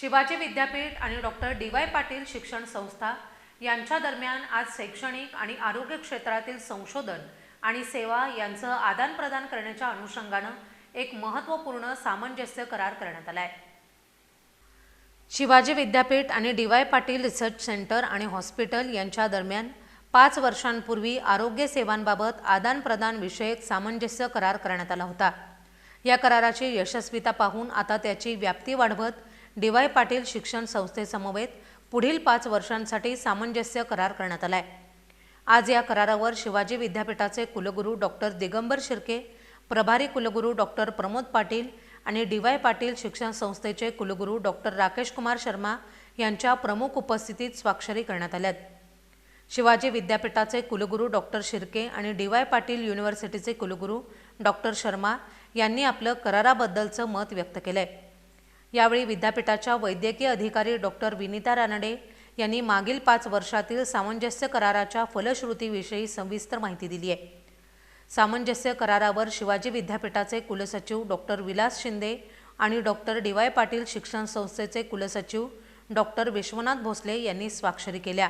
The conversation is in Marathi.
शिवाजी विद्यापीठ आणि डॉक्टर डी वाय पाटील शिक्षण संस्था यांच्या दरम्यान आज शैक्षणिक आणि आरोग्य क्षेत्रातील संशोधन आणि सेवा यांचं आदानप्रदान करण्याच्या अनुषंगानं एक महत्त्वपूर्ण सामंजस्य करार करण्यात आला आहे शिवाजी विद्यापीठ आणि D Y Patil research centre आणि हॉस्पिटल यांच्या दरम्यान पाच वर्षांपूर्वी आरोग्य सेवांबाबत आदानप्रदान विषयक सामंजस्य करार करण्यात आला होता. या कराराची यशस्वीता पाहून आता त्याची व्याप्ती वाढवत डी वाय पाटील शिक्षण संस्थेसमवेत पुढील पाच वर्षांसाठी सामंजस्य करार करण्यात आलाय. आज या करारावर शिवाजी विद्यापीठाचे कुलगुरू डॉक्टर दिगंबर शिर्के प्रभारी कुलगुरू डॉक्टर प्रमोद पाटील आणि डी वाय पाटील शिक्षण संस्थेचे कुलगुरू डॉक्टर राकेश कुमार शर्मा यांच्या प्रमुख उपस्थितीत स्वाक्षरी करण्यात आल्यात. शिवाजी विद्यापीठाचे कुलगुरू डॉक्टर शिर्के आणि डी वाय पाटील युनिव्हर्सिटीचे कुलगुरू डॉक्टर शर्मा यांनी आपलं कराराबद्दलचं मत व्यक्त केलं आहे यावेळी विद्यापीठाच्या वैद्यकीय अधिकारी डॉक्टर विनिता रानडे यांनी मागील पाच वर्षातील सामंजस्य कराराच्या फलश्रुतीविषयी सविस्तर माहिती दिली आहे. सामंजस्य करारावर शिवाजी विद्यापीठाचे कुलसचिव डॉक्टर विलास शिंदे आणि डॉक्टर डी वाय पाटील शिक्षण संस्थेचे कुलसचिव डॉक्टर विश्वनाथ भोसले यांनी स्वाक्षरी केल्या.